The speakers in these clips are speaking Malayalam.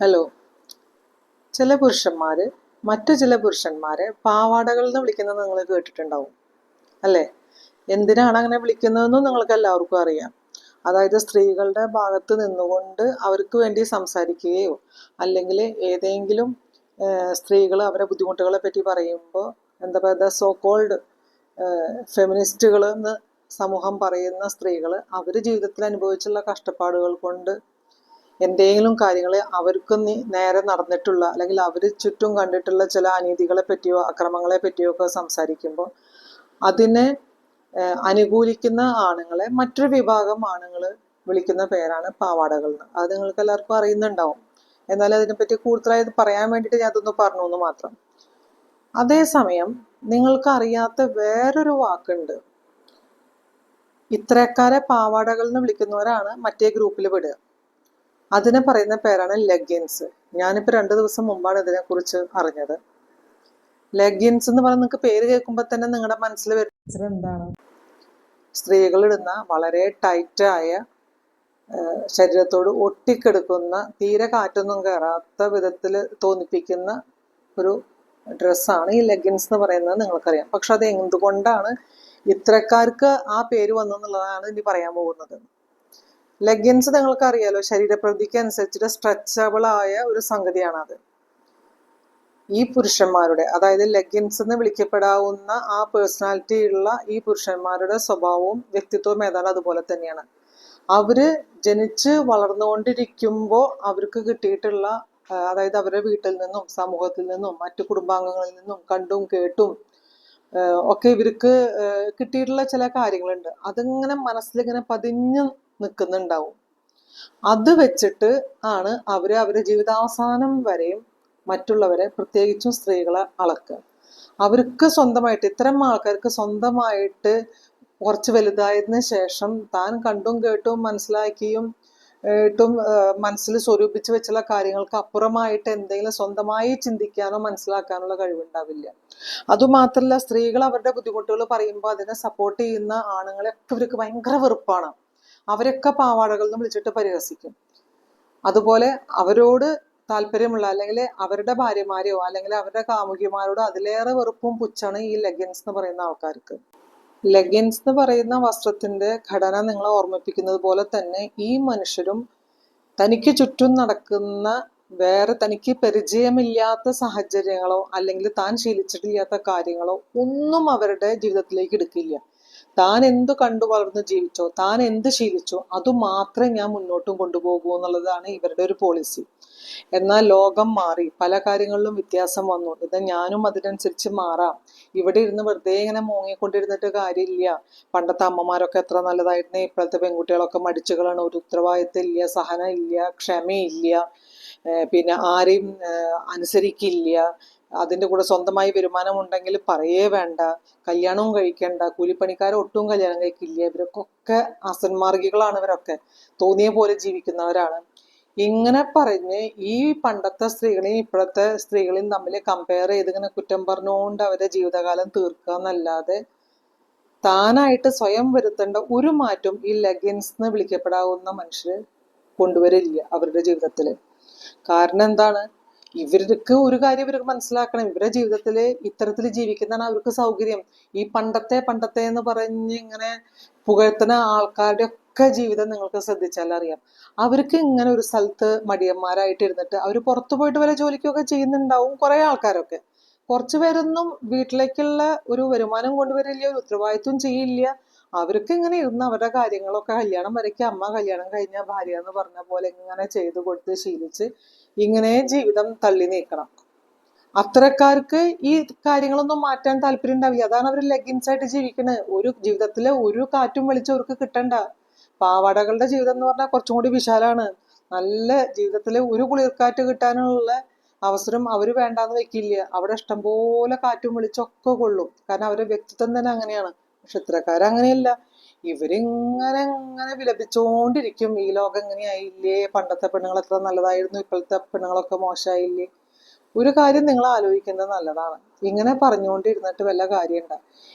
ഹലോ ചില പുരുഷന്മാർ മറ്റു ചില പുരുഷന്മാരെ പാവാടകൾ എന്ന് വിളിക്കുന്നത് നിങ്ങൾ കേട്ടിട്ടുണ്ടാവും. അല്ലേ? എന്തിനാണ് അങ്ങനെ വിളിക്കുന്നതെന്നും നിങ്ങൾക്ക് എല്ലാവർക്കും അറിയാം. അതായത് സ്ത്രീകളുടെ ഭാഗത്ത് നിന്നുകൊണ്ട് അവർക്ക് വേണ്ടി സംസാരിക്കുകയോ അല്ലെങ്കിൽ ഏതെങ്കിലും സ്ത്രീകൾ അവരുടെ ബുദ്ധിമുട്ടുകളെ പറ്റി പറയുമ്പോൾ എന്താ പറയുക സോ കോൾഡ് ഫെമിനിസ്റ്റുകൾ എന്ന് സമൂഹം പറയുന്ന സ്ത്രീകൾ അവർ ജീവിതത്തിൽ അനുഭവിച്ചുള്ള കഷ്ടപ്പാടുകൾ കൊണ്ട് എന്തെങ്കിലും കാര്യങ്ങൾ അവർക്ക് നേരെ നടന്നിട്ടുള്ള അല്ലെങ്കിൽ അവർ ചുറ്റും കണ്ടിട്ടുള്ള ചില അനീതികളെ പറ്റിയോ അക്രമങ്ങളെ പറ്റിയോ ഒക്കെ സംസാരിക്കുമ്പോൾ അതിനെ അനുകൂലിക്കുന്ന ആണുങ്ങളെ മറ്റൊരു വിഭാഗം ആണുങ്ങൾ വിളിക്കുന്ന പേരാണ് പാവാടകൾ എന്ന്. അത് നിങ്ങൾക്ക് എല്ലാവർക്കും അറിയുന്നുണ്ടാവും. എന്നാൽ അതിനെപ്പറ്റി കൂടുതലായി പറയാൻ വേണ്ടിയിട്ട് ഞാൻ അതൊന്ന് പറഞ്ഞു എന്ന് മാത്രം. അതേസമയം നിങ്ങൾക്ക് അറിയാത്ത വേറൊരു വാക്കുണ്ട്. ഇത്തരക്കാരെ പാവാടകൾ എന്ന് വിളിക്കുന്നവരാണ് മറ്റേ ഗ്രൂപ്പിൽ വിടുക. അതിനെ പറയുന്ന പേരാണ് ലെഗിൻസ് ഞാനിപ്പോൾ രണ്ട് ദിവസം മുമ്പാണ് ഇതിനെക്കുറിച്ച് അറിഞ്ഞത്. ലെഗിൻസ് എന്ന് പറഞ്ഞാൽ നിങ്ങൾക്ക് പേര് കേൾക്കുമ്പോൾ തന്നെ നിങ്ങളുടെ മനസ്സിൽ വരുന്നത് എന്താണ്? വളരെ ടൈറ്റായ ശരീരത്തോട് ഒട്ടിക്കെടുക്കുന്ന തീരെ കാറ്റൊന്നും കയറാത്ത വിധത്തിൽ തോന്നിപ്പിക്കുന്ന ഒരു ഡ്രസ്സാണ് ഈ ലെഗിൻസ് എന്ന് പറയുന്നത് നിങ്ങൾക്കറിയാം. പക്ഷെ അത് എന്തുകൊണ്ടാണ് ഇത്രക്കാർക്ക് ആ പേര് വന്നെന്നുള്ളതാണ് ഇനി പറയാൻ പോകുന്നത്. ലെഗിൻസ് നിങ്ങൾക്ക് അറിയാലോ ശരീരപ്രകൃതിക്ക് അനുസരിച്ചിട്ട് സ്ട്രെച്ചബിൾ ആയ ഒരു സംഗതിയാണ് അത് ഈ പുരുഷന്മാരുടെ അതായത് ലെഗിൻസ് എന്ന് വിളിക്കപ്പെടാവുന്ന ആ പേഴ്സണാലിറ്റി ഉള്ള ഈ പുരുഷന്മാരുടെ സ്വഭാവവും വ്യക്തിത്വവും ഏതാണ്ട് അതുപോലെ തന്നെയാണ്. അവർ ജനിച്ച് വളർന്നുകൊണ്ടിരിക്കുമ്പോൾ അവർക്ക് കിട്ടിയിട്ടുള്ള അതായത് അവരുടെ വീട്ടിൽ നിന്നും സമൂഹത്തിൽ നിന്നും മറ്റു കുടുംബാംഗങ്ങളിൽ നിന്നും കണ്ടും കേട്ടും ഒക്കെ ഇവർക്ക് കിട്ടിയിട്ടുള്ള ചില കാര്യങ്ങളുണ്ട്. അതിങ്ങനെ മനസ്സിലിങ്ങനെ പതിഞ്ഞു നിൽക്കുന്നുണ്ടാവും അത് വെച്ചിട്ട് ആണ് അവർ അവരുടെ ജീവിതാവസാനം വരെയും മറ്റുള്ളവരെ പ്രത്യേകിച്ചും സ്ത്രീകളെ അളക്കുക. അവർക്ക് സ്വന്തമായിട്ട് ഇത്തരം ആൾക്കാർക്ക് സ്വന്തമായിട്ട് കുറച്ച് വലുതായതിനു ശേഷം താൻ കണ്ടും കേട്ടും മനസ്സിലാക്കിയും ട്ടും മനസ്സിൽ സ്വരൂപിച്ച് വെച്ചുള്ള കാര്യങ്ങൾക്ക് അപ്പുറമായിട്ട് എന്തെങ്കിലും സ്വന്തമായി ചിന്തിക്കാനോ മനസ്സിലാക്കാനുള്ള കഴിവുണ്ടാവില്ല. അതുമാത്രമല്ല സ്ത്രീകൾ അവരുടെ ബുദ്ധിമുട്ടുകൾ പറയുമ്പോൾ അതിനെ സപ്പോർട്ട് ചെയ്യുന്ന ആണുങ്ങളെ ഒക്കെ ഇവർക്ക് ഭയങ്കര വെറുപ്പാണ്. അവരൊക്കെ പാവാടകൾ എന്ന് വിളിച്ചിട്ട് പരിഹസിക്കും. അതുപോലെ അവരോട് താല്പര്യമുള്ള അല്ലെങ്കിൽ അവരുടെ ഭാര്യമാരെയോ അല്ലെങ്കിൽ അവരുടെ കാമുകിമാരോട് അതിലേറെ വെറുപ്പും പുച്ഛാണ് ഈ ലെഗിൻസ് എന്ന് പറയുന്ന ആൾക്കാർക്ക്. ലെഗിൻസ് എന്ന് പറയുന്ന വസ്ത്രത്തിന്റെ ഘടന നിങ്ങളെ ഓർമ്മിപ്പിക്കുന്നത് പോലെ തന്നെ ഈ മനുഷ്യരും തനിക്ക് ചുറ്റും നടക്കുന്ന വേറെ തനിക്ക് പരിചയമില്ലാത്ത സാഹചര്യങ്ങളോ അല്ലെങ്കിൽ താൻ ശീലിച്ചിട്ടില്ലാത്ത കാര്യങ്ങളോ ഒന്നും അവരുടെ ജീവിതത്തിലേക്ക് എടുക്കില്ല. താൻ എന്ത് കണ്ടു വളർന്ന് ജീവിച്ചോ താൻ എന്ത് ശീലിച്ചോ അത് മാത്രമേ ഞാൻ മുന്നോട്ടും കൊണ്ടുപോകൂ എന്നുള്ളതാണ് ഇവരുടെ ഒരു പോളിസി എന്നാൽ ലോകം മാറി പല കാര്യങ്ങളിലും വ്യത്യാസം വന്നു. ഇത് ഞാനും അതിനനുസരിച്ച് മാറാം. ഇവിടെ ഇരുന്ന് വെറുതെ ഇങ്ങനെ മൂങ്ങിക്കൊണ്ടിരുന്നിട്ട് കാര്യമില്ല. പണ്ടത്തെ അമ്മമാരൊക്കെ എത്ര നല്ലതായിരുന്നു ഇപ്പോഴത്തെ പെൺകുട്ടികളൊക്കെ മടിച്ചുകളാണ്. ഒരു ഉത്തരവാദിത്തം ഇല്ല സഹനം ഇല്ല ക്ഷമയില്ല പിന്നെ ആരെയും അനുസരിക്കില്ല. അതിന്റെ കൂടെ സ്വന്തമായി വരുമാനം ഉണ്ടെങ്കിൽ പറയേ വേണ്ട. കല്യാണവും കഴിക്കേണ്ട. കൂലിപ്പണിക്കാരെ ഒട്ടും കല്യാണം കഴിക്കില്ല. ഇവരൊക്കെ അസന്മാർഗികളാണ് ഇവരൊക്കെ. തോന്നിയ പോലെ ജീവിക്കുന്നവരാണ്. ഇങ്ങനെ പറഞ്ഞ് ഈ പണ്ടത്തെ സ്ത്രീകളെയും ഇപ്പോഴത്തെ സ്ത്രീകളെയും തമ്മിൽ കമ്പയർ ചെയ്ത് ഇങ്ങനെ കുറ്റം പറഞ്ഞുകൊണ്ട് അവരുടെ ജീവിതകാലം തീർക്കുക എന്നല്ലാതെ താനായിട്ട് സ്വയം വരുത്തേണ്ട ഒരു മാറ്റം ഈ ലെഗിൻസ് എന്ന് വിളിക്കപ്പെടാവുന്ന മനുഷ്യർ കൊണ്ടുവരില്ല അവരുടെ ജീവിതത്തിൽ കാരണം എന്താണ്? ഇവർക്ക് ഒരു കാര്യം ഇവർക്ക് മനസ്സിലാക്കണം. ഇവരുടെ ജീവിതത്തിൽ ഇത്തരത്തിൽ ജീവിക്കുന്നതാണ് അവർക്ക് സൗകര്യം. ഈ പണ്ടത്തെ പണ്ടത്തെ എന്ന് പറഞ്ഞ് ഇങ്ങനെ പുകഴ്ത്തുന്ന ആൾക്കാരുടെ ഒക്കെ ജീവിതം നിങ്ങൾക്ക് ശ്രദ്ധിച്ചാൽ അറിയാം. അവർക്ക് ഇങ്ങനെ ഒരു സ്ഥലത്ത് മടിയന്മാരായിട്ട് ഇരുന്നിട്ട് അവർ പുറത്തു പോയിട്ട് വരെ ജോലിക്കൊക്കെ ചെയ്യുന്നുണ്ടാവും കുറെ ആൾക്കാരൊക്കെ. കുറച്ച് പേരൊന്നും വീട്ടിലേക്കുള്ള ഒരു വരുമാനം കൊണ്ടുവരില്ല ഒരു ഉത്തരവാദിത്വം ചെയ്യില്ല. അവർക്ക് ഇങ്ങനെ ഇരുന്ന് അവരുടെ കാര്യങ്ങളൊക്കെ കല്യാണം വരയ്ക്ക് അമ്മ കല്യാണം കഴിഞ്ഞ ഭാര്യ എന്ന് പറഞ്ഞ പോലെ ഇങ്ങനെ ചെയ്തു കൊടുത്ത് ശീലിച്ച് ഇങ്ങനെ ജീവിതം തള്ളി നീക്കണം. അത്തരക്കാർക്ക് ഈ കാര്യങ്ങളൊന്നും മാറ്റാൻ താല്പര്യം ഉണ്ടാവില്ല. അതാണ് അവർ ലെഗിൻസ് ആയിട്ട് ജീവിക്കുന്നത് ഒരു ജീവിതത്തിലെ ഒരു കാറ്റും വെളിച്ചം അവർക്ക് കിട്ടണ്ട. പാവാടകളുടെ ജീവിതം എന്ന് പറഞ്ഞാൽ കുറച്ചും കൂടി വിശാലാണ്. നല്ല ജീവിതത്തിലെ ഒരു കുളിർക്കാറ്റ് കിട്ടാനുള്ള അവസരം അവർ വേണ്ടാന്ന് വെക്കില്ല. അവിടെ ഇഷ്ടംപോലെ കാറ്റും വെളിച്ചൊക്കെ കൊള്ളും. കാരണം അവരുടെ വ്യക്തിത്വം തന്നെ അങ്ങനെയാണ്. പക്ഷെ ഇത്തരക്കാര് അങ്ങനെയല്ല ഇവരിങ്ങനെ ഇങ്ങനെ വിലപിച്ചുകൊണ്ടിരിക്കും ഈ ലോകം ഇങ്ങനെയായില്ലേ? പണ്ടത്തെ പെണ്ണുങ്ങൾ എത്ര നല്ലതായിരുന്നു ഇപ്പോഴത്തെ പെണ്ണുങ്ങളൊക്കെ മോശമായില്ലേ? ഒരു കാര്യം നിങ്ങൾ ആലോചിക്കുന്നത് നല്ലതാണ്. ഇങ്ങനെ പറഞ്ഞുകൊണ്ടിരുന്നിട്ട് വല്ല കാര്യമുണ്ട?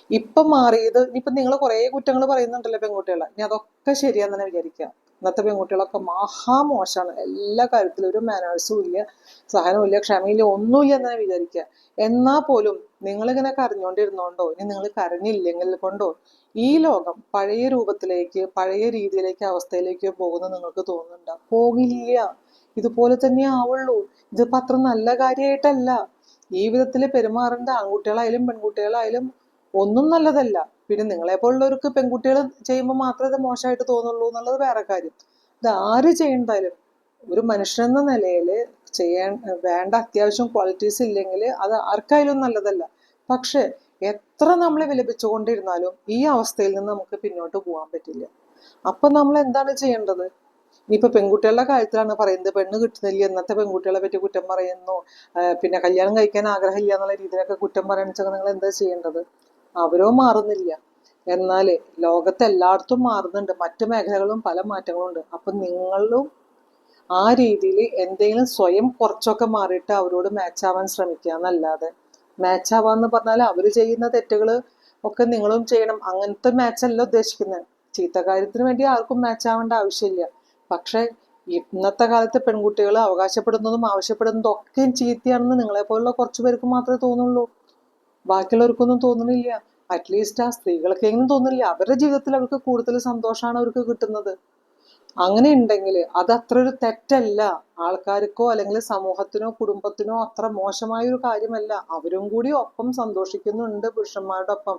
ഇപ്പം മാറിയത് ഇപ്പം നിങ്ങൾ കുറേ കുറ്റങ്ങൾ പറയുന്നുണ്ടല്ലോ പെൺകുട്ടികളെ. ഇനി അതൊക്കെ ശരിയാന്ന് തന്നെ വിചാരിക്കുക. ഇന്നത്തെ പെൺകുട്ടികളൊക്കെ മഹാമോശമാണ് എല്ലാ കാര്യത്തിലും ഒരു മാനേഴ്സും ഇല്ല സഹനവും ഇല്ല ക്ഷമയില്ല ഒന്നുമില്ല എന്ന് തന്നെ വിചാരിക്കുക. എന്നാൽ പോലും നിങ്ങളിങ്ങനെ കരഞ്ഞോണ്ടിരുന്നോണ്ടോ? ഇനി നിങ്ങൾ കരഞ്ഞില്ലെങ്കിൽ കൊണ്ടോ? ഈ ലോകം പഴയ രൂപത്തിലേക്ക് പഴയ രീതിയിലേക്ക് അവസ്ഥയിലേക്ക് പോകുന്ന നിങ്ങൾക്ക് തോന്നുന്നുണ്ടോ? പോകില്ല. ഇതുപോലെ തന്നെ ആവുള്ളൂ. ഇതിപ്പോ അത്ര നല്ല കാര്യമായിട്ടല്ല ഈ വിധത്തിൽ പെരുമാറേണ്ട. ആൺകുട്ടികളായാലും പെൺകുട്ടികളായാലും ഒന്നും നല്ലതല്ല. പിന്നെ നിങ്ങളെ പോലുള്ളവർക്ക് പെൺകുട്ടികൾ ചെയ്യുമ്പോൾ മാത്രമേ ഇത് മോശമായിട്ട് തോന്നുള്ളൂ എന്നുള്ളത് വേറെ കാര്യം. ഇത് ആര് ചെയ്യണ്ടായാലും ഒരു മനുഷ്യനെന്ന നിലയിൽ ചെയ്യാൻ വേണ്ട അത്യാവശ്യം ക്വാളിറ്റീസ് ഇല്ലെങ്കിൽ അത് ആർക്കായാലും നല്ലതല്ല. പക്ഷേ എത്ര നമ്മൾ വിലപിച്ചുകൊണ്ടിരുന്നാലും ഈ അവസ്ഥയിൽ നിന്ന് നമുക്ക് പിന്നോട്ട് പോകാൻ പറ്റില്ല. അപ്പൊ നമ്മൾ എന്താണ് ചെയ്യേണ്ടത്? ഇനിയിപ്പോ പെൺകുട്ടികളുടെ കാര്യത്തിലാണ് പറയുന്നത് പെണ്ണ് കിട്ടുന്നില്ല ഇന്നത്തെ പെൺകുട്ടികളെ പറ്റി കുറ്റം പറയുന്നു പിന്നെ കല്യാണം കഴിക്കാൻ ആഗ്രഹമില്ല എന്നുള്ള രീതിയിലൊക്കെ കുറ്റം പറയാൻ വെച്ചാൽ നിങ്ങൾ എന്താ ചെയ്യേണ്ടത്? അവരോ മാറുന്നില്ല. എന്നാൽ ലോകത്തെല്ലായിടത്തും മാറുന്നുണ്ട്. മറ്റു മേഖലകളും പല മാറ്റങ്ങളുണ്ട്. അപ്പൊ നിങ്ങളും ആ രീതിയിൽ എന്തെങ്കിലും സ്വയം കുറച്ചൊക്കെ മാറിയിട്ട് അവരോട് മാച്ച് ആവാൻ ശ്രമിക്കുക എന്നല്ലാതെ. മാച്ച് ആവാന്ന് പറഞ്ഞാൽ അവർ ചെയ്യുന്ന തെറ്റുകൾ ഒക്കെ നിങ്ങളും ചെയ്യണം. അങ്ങനത്തെ മാച്ച് അല്ല ഉദ്ദേശിക്കുന്നത് ചീത്ത കാര്യത്തിന് വേണ്ടി ആർക്കും മാച്ച് ആവേണ്ട ആവശ്യമില്ല. പക്ഷെ ഇന്നത്തെ കാലത്ത് പെൺകുട്ടികൾ അവകാശപ്പെടുന്നതും ആവശ്യപ്പെടുന്നതും ഒക്കെ ചീത്തയാണെന്ന് നിങ്ങളെ പോലുള്ള കുറച്ച് പേർക്ക് മാത്രമേ തോന്നുള്ളൂ. ബാക്കിയുള്ളവർക്കൊന്നും തോന്നുന്നില്ല അറ്റ്ലീസ്റ്റ് ആ സ്ത്രീകൾക്കെങ്കിലും തോന്നുന്നില്ല അവരുടെ ജീവിതത്തിൽ അവർക്ക് കൂടുതൽ സന്തോഷമാണ് അവർക്ക് കിട്ടുന്നത്. അങ്ങനെ ഉണ്ടെങ്കിൽ അത് അത്ര ഒരു തെറ്റല്ല. ആൾക്കാർക്കോ അല്ലെങ്കിൽ സമൂഹത്തിനോ കുടുംബത്തിനോ അത്ര മോശമായ ഒരു കാര്യമല്ല. അവരും കൂടി ഒപ്പം സന്തോഷിക്കുന്നുണ്ട് പുരുഷന്മാരുടെ ഒപ്പം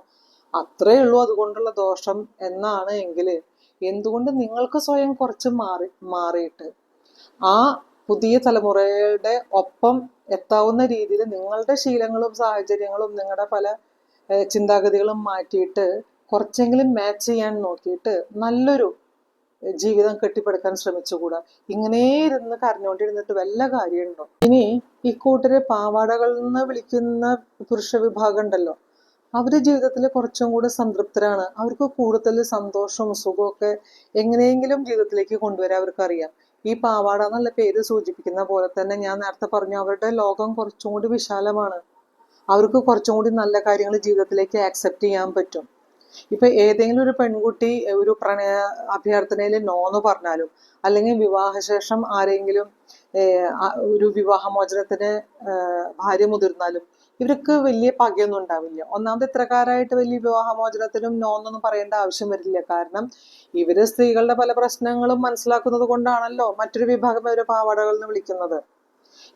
അത്രേ ഉള്ളൂ അതുകൊണ്ടുള്ള ദോഷം എന്നാണ് എങ്കിൽ എന്തുകൊണ്ട് നിങ്ങൾക്ക് സ്വയം കുറച്ച് മാറി മാറിയിട്ട്? ആ പുതിയ തലമുറയുടെ ഒപ്പം എത്താവുന്ന രീതിയിൽ നിങ്ങളുടെ ശീലങ്ങളും സാഹചര്യങ്ങളും നിങ്ങളുടെ പല ചിന്താഗതികളും മാറ്റിയിട്ട് കുറച്ചെങ്കിലും മാച്ച് ചെയ്യാൻ നോക്കിയിട്ട് നല്ലൊരു ജീവിതം കെട്ടിപ്പടുക്കാൻ ശ്രമിച്ചുകൂടാ? ഇങ്ങനെ ഇരുന്ന് കരഞ്ഞോണ്ടിരുന്നിട്ട് വല്ല കാര്യമുണ്ടോ? ഇനി ഈ കൂട്ടരെ പാവാടകൾ എന്ന് വിളിക്കുന്ന പുരുഷ വിഭാഗം ഉണ്ടല്ലോ അവരുടെ ജീവിതത്തിൽ കുറച്ചും കൂടെ സംതൃപ്തരാണ്. അവർക്ക് കൂടുതൽ സന്തോഷവും സുഖവും ഒക്കെ എങ്ങനെയെങ്കിലും ജീവിതത്തിലേക്ക് കൊണ്ടുവരാൻ അവർക്കറിയാം. ഈ പാവാട എന്നുള്ള പേര് സൂചിപ്പിക്കുന്ന പോലെ തന്നെ ഞാൻ നേരത്തെ പറഞ്ഞു അവരുടെ ലോകം കുറച്ചും കൂടി വിശാലമാണ്. അവർക്ക് കുറച്ചും കൂടി നല്ല കാര്യങ്ങൾ ജീവിതത്തിലേക്ക് ആക്സെപ്റ്റ് ചെയ്യാൻ പറ്റും. ഇപ്പൊ ഏതെങ്കിലും ഒരു പെൺകുട്ടി ഒരു പ്രണയ അഭ്യർത്ഥനയിൽ നോന്ന് പറഞ്ഞാലും അല്ലെങ്കിൽ വിവാഹശേഷം ആരെങ്കിലും ഒരു വിവാഹമോചനത്തിന് ഭാര്യ മുതിർന്നാലും ഇവർക്ക് വലിയ പകയൊന്നും ഉണ്ടാവില്ല. ഒന്നാമത് ഇത്രക്കാരായിട്ട് വലിയ വിവാഹമോചനത്തിനും നോന്നൊന്നും പറയേണ്ട ആവശ്യം വരില്ല. കാരണം ഇവർ സ്ത്രീകളുടെ പല പ്രശ്നങ്ങളും മനസ്സിലാക്കുന്നത് കൊണ്ടാണല്ലോ മറ്റൊരു വിഭാഗം അവരെ പാവാടകൾ എന്ന് വിളിക്കുന്നത്.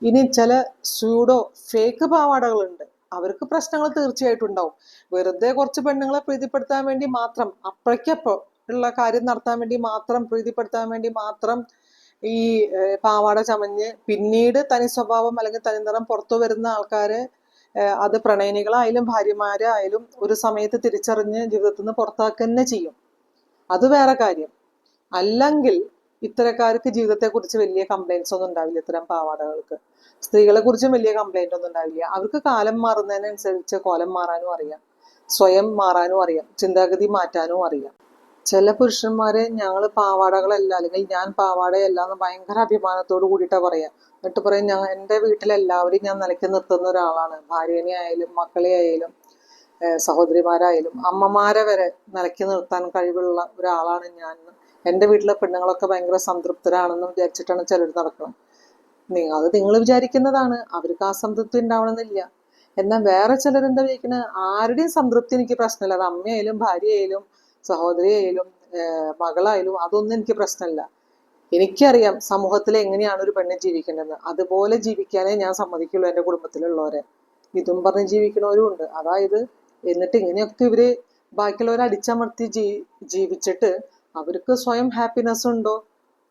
ഇനി ചില സ്യൂഡോ ഫേക്ക് പാവാടകളുണ്ട്. അവർക്ക് പ്രശ്നങ്ങൾ തീർച്ചയായിട്ടും ഉണ്ടാവും. വെറുതെ കുറച്ച് പെണ്ണുങ്ങളെ പ്രീതിപ്പെടുത്താൻ വേണ്ടി മാത്രം അപ്പഴക്കപ്പോ ഉള്ള കാര്യം നടത്താൻ വേണ്ടി മാത്രം പ്രീതിപ്പെടുത്താൻ വേണ്ടി മാത്രം ഈ പാവാട ചമഞ്ഞ് പിന്നീട് തനി സ്വഭാവം അല്ലെങ്കിൽ തനിനിറം പുറത്തു വരുന്ന ആൾക്കാര് അത് പ്രണയിനികളായാലും ഭാര്യമാരായാലും ഒരു സമയത്ത് തിരിച്ചറിഞ്ഞ് ജീവിതത്തിൽ നിന്ന് പുറത്താക്കുക തന്നെ ചെയ്യും. അത് വേറെ കാര്യം. അല്ലെങ്കിൽ ഇത്തരക്കാർക്ക് ജീവിതത്തെക്കുറിച്ച് വലിയ കംപ്ലൈൻസ് ഒന്നും ഉണ്ടാവില്ല ഇത്തരം പാവാടകൾക്ക്. സ്ത്രീകളെ കുറിച്ചും വലിയ കംപ്ലൈന്റ് ഒന്നും ഉണ്ടാവില്ല. അവർക്ക് കാലം മാറുന്നതിനനുസരിച്ച് കോലം മാറാനും അറിയാം. സ്വയം മാറാനും അറിയാം. ചിന്താഗതി മാറ്റാനും അറിയാം. ചില പുരുഷന്മാരെ ഞങ്ങൾ പാവാടകളല്ല അല്ലെങ്കിൽ ഞാൻ പാവാടയല്ല എന്ന് ഭയങ്കര അഭിമാനത്തോട് കൂടിയിട്ടാ പറയാം. എന്നിട്ട് പറയും ഞാൻ എന്റെ വീട്ടിലെല്ലാവരെയും ഞാൻ നിലയ്ക്ക് നിർത്തുന്ന ഒരാളാണ്. ഭാര്യനെ ആയാലും മക്കളെ ആയാലും സഹോദരിമാരായാലും അമ്മമാരെ വരെ നിലയ്ക്ക് നിർത്താൻ കഴിവുള്ള ഒരാളാണ് ഞാൻ. എന്റെ വീട്ടിലെ പെണ്ണുങ്ങളൊക്കെ ഭയങ്കര സംതൃപ്തരാണെന്ന് വിചാരിച്ചിട്ടാണ് ചിലർ നടക്കുന്നത് നിങ്ങൾ അത് നിങ്ങൾ വിചാരിക്കുന്നതാണ്. അവർക്ക് ആ സംതൃപ്തി ഉണ്ടാവണമെന്നില്ല. എന്നാൽ വേറെ ചിലരെന്താ വിചാരിക്കുന്നത് ആരുടെയും സംതൃപ്തി എനിക്ക് പ്രശ്നമില്ല. അത് അമ്മയായാലും ഭാര്യയായാലും സഹോദരിയായാലും മകളായാലും അതൊന്നും എനിക്ക് പ്രശ്നമില്ല. എനിക്കറിയാം സമൂഹത്തിൽ എങ്ങനെയാണ് ഒരു പെണ്ണ് ജീവിക്കേണ്ടത്. അതുപോലെ ജീവിക്കാനേ ഞാൻ സമ്മതിക്കുള്ളൂ എന്റെ കുടുംബത്തിലുള്ളവരെ. ഇതും പറഞ്ഞ് ജീവിക്കണവരും ഉണ്ട്. അതായത് എന്നിട്ട് ഇങ്ങനെയൊക്കെ ഇവർ ബാക്കിയുള്ളവരെ അടിച്ചമർത്തി ജീവിച്ചിട്ട് അവർക്ക് സ്വയം ഹാപ്പിനെസ് ഉണ്ടോ?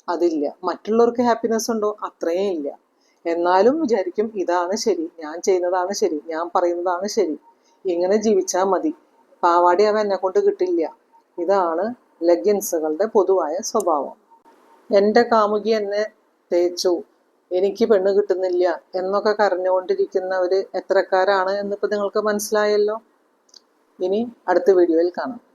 അതില്ല. മറ്റുള്ളവർക്ക് ഹാപ്പിനെസ് ഉണ്ടോ? അത്രയും ഇല്ല. എന്നാലും വിചാരിക്കും ഇതാണ് ശരി. ഞാൻ ചെയ്യുന്നതാണ് ശരി. ഞാൻ പറയുന്നതാണ് ശരി. ഇങ്ങനെ ജീവിച്ചാൽ മതി. പാവാടി അവ എന്നെ കൊണ്ട് കിട്ടില്ല. ഇതാണ് ലഗിൻസുകളുടെ പൊതുവായ സ്വഭാവം. എന്റെ കാമുകി എന്നെ തേച്ചു. എനിക്ക് പെണ്ണ് കിട്ടുന്നില്ല എന്നൊക്കെ കരഞ്ഞുകൊണ്ടിരിക്കുന്നവര് എത്രക്കാരാണ് എന്നിപ്പോൾ നിങ്ങൾക്ക് മനസ്സിലായല്ലോ? ഇനി അടുത്ത വീഡിയോയിൽ കാണാം.